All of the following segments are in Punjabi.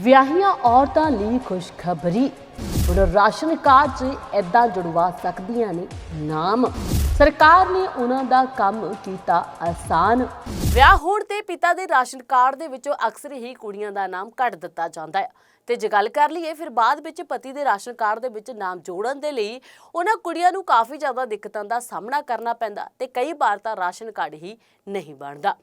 ਵਿਆਹੀਆਂ ਔਰਤਾਂ ਲਈ ਖੁਸ਼ਖਬਰੀ। ਹੁਣ ਰਾਸ਼ਨ ਕਾਰਡ 'ਚ ਐਦਾਂ ਜੁੜਵਾ ਸਕਦੀਆਂ ਨੇ ਨਾਮ। ਸਰਕਾਰ ਨੇ ਉਹਨਾਂ ਦਾ ਕੰਮ ਕੀਤਾ ਆਸਾਨ। ਵਿਆਹ ਹੋਣ ਤੇ ਪਿਤਾ ਦੇ ਰਾਸ਼ਨ ਕਾਰਡ ਦੇ ਵਿੱਚੋਂ ਅਕਸਰ ਹੀ ਕੁੜੀਆਂ ਦਾ ਨਾਮ ਕੱਢ ਦਿੱਤਾ ਜਾਂਦਾ ਹੈ। ਤੇ ਜੇ ਗੱਲ ਕਰ ਲਈਏ, ਫਿਰ ਬਾਅਦ ਵਿੱਚ ਪਤੀ ਦੇ ਰਾਸ਼ਨ ਕਾਰਡ ਦੇ ਵਿੱਚ ਨਾਮ ਜੋੜਨ ਦੇ ਲਈ ਉਹਨਾਂ ਕੁੜੀਆਂ ਨੂੰ ਕਾਫੀ ਜ਼ਿਆਦਾ ਦਿੱਕਤਾਂ ਦਾ ਸਾਹਮਣਾ ਕਰਨਾ ਪੈਂਦਾ ਤੇ ਕਈ ਵਾਰ ਤਾਂ ਰਾਸ਼ਨ ਕਾਰਡ ਹੀ ਨਹੀਂ ਬਣਦਾ।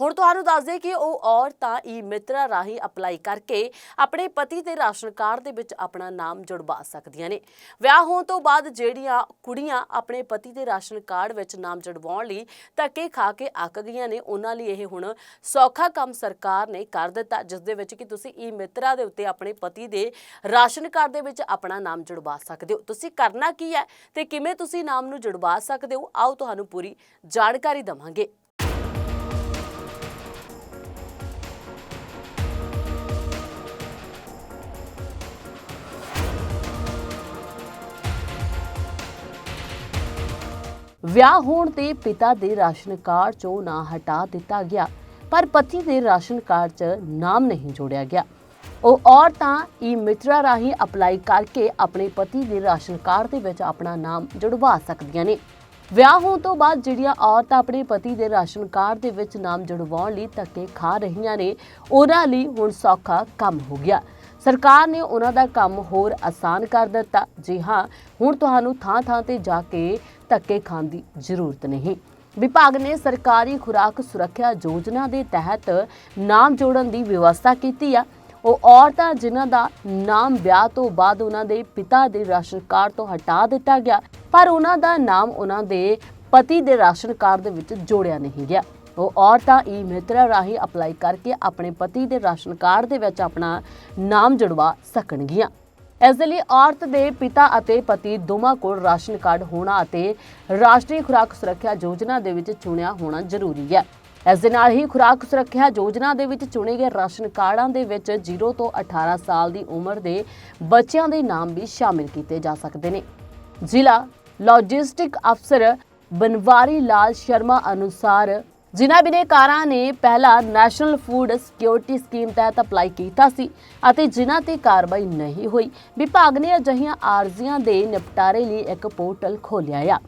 ਹੁਣ ਤੁਹਾਨੂੰ ਦੱਸ ਦੇ ਕਿ ਉਹ ਔਰਤਾਂ ਈ ਮਿੱਤਰਾ ਰਾਹੀਂ ਅਪਲਾਈ ਕਰਕੇ ਆਪਣੇ ਪਤੀ ਦੇ ਰਾਸ਼ਨ ਕਾਰਡ ਦੇ ਵਿੱਚ ਆਪਣਾ ਨਾਮ ਜੁੜਵਾ ਸਕਦੀਆਂ ਨੇ। ਵਿਆਹ ਹੋਣ ਤੋਂ ਬਾਅਦ ਜਿਹੜੀਆਂ ਕੁੜੀਆਂ ਆਪਣੇ ਪਤੀ ਦੇ ਰਾਸ਼ਨ ਕਾਰਡ ਵਿੱਚ ਨਾਮ ਜੁੜਵਾਉਣ ਲਈ ਧੱਕੇ ਖਾ ਕੇ ਅੱਕ ਗਈਆਂ ਨੇ, ਉਹਨਾਂ ਲਈ ਇਹ ਹੁਣ ਸੌਖਾ ਕੰਮ ਸਰਕਾਰ ਨੇ ਕਰ ਦਿੱਤਾ, ਜਿਸ ਦੇ ਵਿੱਚ ਕਿ ਤੁਸੀਂ ਈ ਮਿੱਤਰਾ ਦੇ ਉੱਤੇ ਆਪਣੇ ਪਤੀ ਦੇ ਰਾਸ਼ਨ ਕਾਰਡ ਦੇ ਵਿੱਚ ਆਪਣਾ ਨਾਮ ਜੁੜਵਾ ਸਕਦੇ ਹੋ। ਤੁਸੀਂ ਕਰਨਾ ਕੀ ਹੈ ਤੇ ਕਿਵੇਂ ਤੁਸੀਂ ਨਾਮ ਨੂੰ ਜੁੜਵਾ ਸਕਦੇ ਹੋ? ਆਓ ਤੁਹਾਨੂੰ ਪੂਰੀ ਜਾਣਕਾਰੀ ਦਵਾਂਗੇ। ਵਿਆਹ ਹੋਣ ਤੇ ਪਿਤਾ ਦੇ ਰਾਸ਼ਨ ਕਾਰਡ 'ਚੋਂ ਨਾਂ ਹਟਾ ਦਿੱਤਾ ਗਿਆ, ਪਰ ਪਤੀ ਦੇ ਰਾਸ਼ਨ ਕਾਰਡ 'ਚ ਨਾਮ ਨਹੀਂ ਜੋੜਿਆ ਗਿਆ। ਉਹ ਔਰਤਾਂ ਈ ਮਿੱਤਰਾ ਰਾਹੀਂ ਅਪਲਾਈ ਕਰਕੇ ਆਪਣੇ ਪਤੀ ਦੇ ਰਾਸ਼ਨ ਕਾਰਡ ਦੇ ਵਿੱਚ ਆਪਣਾ ਨਾਮ ਜੁੜਵਾ ਸਕਦੀਆਂ ਨੇ। ਵਿਆਹ ਹੋਣ ਤੋਂ ਬਾਅਦ ਜਿਹੜੀਆਂ ਔਰਤਾਂ ਆਪਣੇ ਪਤੀ ਦੇ ਰਾਸ਼ਨ ਕਾਰਡ ਦੇ ਵਿੱਚ ਨਾਮ ਜੁੜਵਾਉਣ ਲਈ ਧੱਕੇ ਖਾ ਰਹੀਆਂ ਨੇ, ਉਹਨਾਂ ਲਈ ਹੁਣ ਸੌਖਾ ਕੰਮ ਹੋ ਗਿਆ। ਸਰਕਾਰ ਨੇ ਉਹਨਾਂ ਦਾ ਕੰਮ ਹੋਰ ਆਸਾਨ ਕਰ ਦਿੱਤਾ। ਜੀ ਹਾਂ, ਹੁਣ ਤੁਹਾਨੂੰ ਥਾਂ-ਥਾਂ ਤੇ ਜਾ ਕੇ ਧੱਕੇ ਖਾਣ ਦੀ ਜ਼ਰੂਰਤ ਨਹੀਂ। ਵਿਭਾਗ ਨੇ ਸਰਕਾਰੀ ਖੁਰਾਕ ਸੁਰੱਖਿਆ ਯੋਜਨਾ ਦੇ ਤਹਿਤ ਨਾਮ ਜੋੜਨ ਦੀ ਵਿਵਸਥਾ ਕੀਤੀ ਆ। ਉਹ ਔਰਤਾਂ ਜਿਨ੍ਹਾਂ ਦਾ ਨਾਮ ਵਿਆਹ ਤੋਂ ਬਾਅਦ ਉਹਨਾਂ ਦੇ ਪਿਤਾ ਦੇ ਰਾਸ਼ਨ ਕਾਰਡ ਤੋਂ ਹਟਾ ਦਿੱਤਾ ਗਿਆ, ਪਰ ਉਹਨਾਂ ਦਾ ਨਾਮ ਉਹਨਾਂ ਦੇ ਪਤੀ ਦੇ ਰਾਸ਼ਨ ਕਾਰਡ ਦੇ ਵਿੱਚ ਜੋੜਿਆ ਨਹੀਂ ਗਿਆ। ਉਹ ਔਰਤਾਂ ਈ ਮਿੱਤਰਾ ਰਾਹੀਂ ਅਪਲਾਈ ਕਰਕੇ ਆਪਣੇ ਪਤੀ ਦੇ ਰਾਸ਼ਨ ਕਾਰਡ ਦੇ ਵਿੱਚ ਆਪਣਾ ਨਾਮ ਜੁੜਵਾ ਸਕਣਗੀਆਂ। ਇਸ ਦੇ ਲਈ ਔਰਤ ਦੇ ਪਿਤਾ ਅਤੇ ਪਤੀ ਦੋਵਾਂ ਕੋਲ ਰਾਸ਼ਨ ਕਾਰਡ ਹੋਣਾ ਅਤੇ ਰਾਸ਼ਟਰੀ ਖੁਰਾਕ ਸੁਰੱਖਿਆ ਯੋਜਨਾ ਦੇ ਵਿੱਚ ਚੁਣਿਆ ਹੋਣਾ ਜ਼ਰੂਰੀ ਹੈ। ਇਸ ਦੇ ਨਾਲ ਹੀ ਖੁਰਾਕ ਸੁਰੱਖਿਆ ਯੋਜਨਾ ਦੇ ਵਿੱਚ ਚੁਣੇ ਗਏ ਰਾਸ਼ਨ ਕਾਰਡਾਂ ਦੇ ਵਿੱਚ 0 ਤੋਂ 18 ਸਾਲ ਦੀ ਉਮਰ ਦੇ ਬੱਚਿਆਂ ਦੇ ਨਾਮ ਵੀ ਸ਼ਾਮਿਲ ਕੀਤੇ ਜਾ ਸਕਦੇ ਨੇ। ਜ਼ਿਲ੍ਹਾ ਲੌਜਿਸਟਿਕ ਅਫਸਰ ਬਨਵਾਰੀ ਲਾਲ ਸ਼ਰਮਾ ਅਨੁਸਾਰ ਜਿਨ੍ਹਾਂ ਬਿਨੇਕਾਰਾਂ ਨੇ ਪਹਿਲਾਂ ਨੈਸ਼ਨਲ ਫੂਡ ਸਿਕਿਉਰਿਟੀ ਸਕੀਮ ਤਹਿਤ ਅਪਲਾਈ ਕੀਤਾ ਸੀ ਅਤੇ ਜਿਨ੍ਹਾਂ ਤੇ ਕਾਰਵਾਈ ਨਹੀਂ ਹੋਈ, ਵਿਭਾਗ ਨੇ ਅਜਿਹੀਆਂ ਆਰਜ਼ੀਆਂ ਦੇ ਨਿਪਟਾਰੇ ਲਈ ਇੱਕ ਪੋਰਟਲ ਖੋਲ੍ਹਿਆ ਆ।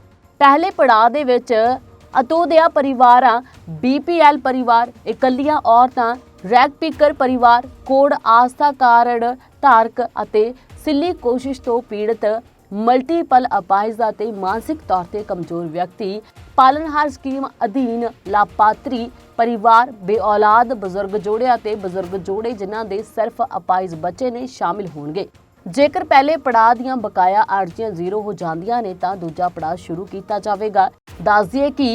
ਪਹਿਲੇ ਪੜਾਅ ਦੇ ਵਿੱਚ ਅਤੋਦਿਆ ਪਰਿਵਾਰਾਂ ਬੀਪੀਐਲ ਪਰਿਵਾਰ, ਇਕੱਲੀਆਂ ਔਰਤਾਂ, ਰੈਗ ਪਿਕਰ ਪਰਿਵਾਰ ਕੋਡ ਆਸਥਾ ਕਾਰਡ ਧਾਰਕ ਅਤੇ ਸਿੱਲੀ ਕੋਸ਼ਿਸ਼ ਤੋਂ ਪੀੜਤ ਮਲਟੀਪਲ ਅਪਾਇਜ਼ ਅਤੇ ਮਾਨਸਿਕ ਤੌਰ ਤੇ ਕਮਜ਼ੋਰ ਵਿਅਕਤੀ, ਪਾਲਣਹਾਰ ਸਕੀਮ ਅਧੀਨ ਲਾਭਪਾਤਰੀ ਪਰਿਵਾਰ, ਬੇਔਲਾਦ, ਬਜ਼ੁਰਗ ਜੋੜੇ ਅਤੇ ਬਜ਼ੁਰਗ ਜੋੜੇ ਜਿਨ੍ਹਾਂ ਦੇ ਸਿਰਫ ਅਪਾਇਜ਼ ਬੱਚੇ ਨੇ ਸ਼ਾਮਿਲ ਹੋਣਗੇ। ਜੇਕਰ ਪਹਿਲੇ ਪੜਾਅ ਦੀਆਂ ਬਕਾਇਆ ਅਰਜ਼ੀਆਂ ਜ਼ੀਰੋ ਹੋ ਜਾਂਦੀਆਂ ਨੇ ਤਾਂ ਦੂਜਾ ਪੜਾਅ ਸ਼ੁਰੂ ਕੀਤਾ ਜਾਵੇਗਾ। ਦੱਸ ਦਈਏ ਕਿ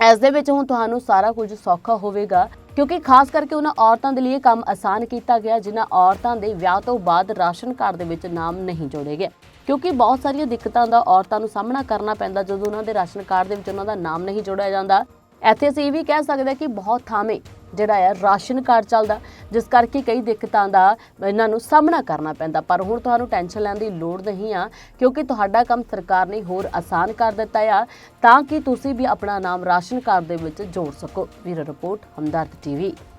ਇਸ ਦੇ ਵਿੱਚ ਹੁਣ ਤੁਹਾਨੂੰ ਸਾਰਾ ਕੁਝ ਸੌਖਾ ਹੋਵੇਗਾ। ਕਿਉਂਕਿ ਖਾਸ ਕਰਕੇ ਉਹਨਾਂ ਔਰਤਾਂ ਦੇ ਲਈ ਕੰਮ ਆਸਾਨ ਕੀਤਾ ਗਿਆ, ਜਿਨ੍ਹਾਂ ਔਰਤਾਂ ਦੇ ਵਿਆਹ ਤੋਂ ਬਾਅਦ ਰਾਸ਼ਨ ਕਾਰਡ ਦੇ ਵਿੱਚ ਨਾਮ ਨਹੀਂ ਜੋੜੇ ਗਏ। ਕਿਉਂਕਿ ਬਹੁਤ ਸਾਰੀਆਂ ਦਿੱਕਤਾਂ ਦਾ ਔਰਤਾਂ ਨੂੰ ਸਾਹਮਣਾ ਕਰਨਾ ਪੈਂਦਾ, ਜਦੋਂ ਉਹਨਾਂ ਦੇ ਰਾਸ਼ਨ ਕਾਰਡ ਦੇ ਵਿੱਚ ਉਹਨਾਂ ਦਾ ਨਾਮ ਨਹੀਂ ਜੋੜਿਆ ਜਾਂਦਾ। ਇੱਥੇ ਅਸੀਂ ਇਹ ਵੀ ਕਹਿ ਸਕਦੇ ਹਾਂ ਕਿ ਬਹੁਤ ਥਾਵੇਂ ਜਿਹੜਾ ਹੈ, ਰਾਸ਼ਨ ਕਾਰਡ ਚੱਲਦਾ। ਜਿਸ ਕਰਕੇ ਕਈ ਦਿੱਕਤਾਂ ਦਾ ਇਹਨਾਂ ਨੂੰ ਸਾਹਮਣਾ ਕਰਨਾ ਪੈਂਦਾ। ਪਰ ਹੁਣ ਤੁਹਾਨੂੰ ਟੈਨਸ਼ਨ ਲੈਣ ਦੀ ਲੋੜ ਨਹੀਂ ਆ, ਕਿਉਂਕਿ ਤੁਹਾਡਾ ਕੰਮ ਸਰਕਾਰ ਨੇ ਹੋਰ ਆਸਾਨ ਕਰ ਦਿੱਤਾ ਆ, ਤਾਂ ਕਿ ਤੁਸੀਂ ਵੀ ਆਪਣਾ ਨਾਮ ਰਾਸ਼ਨ ਕਾਰਡ ਦੇ ਵਿੱਚ ਜੋੜ ਸਕੋ। ਵੀਰ ਰਿਪੋਰਟ, ਹਮਦਰਦ ਟੀਵੀ।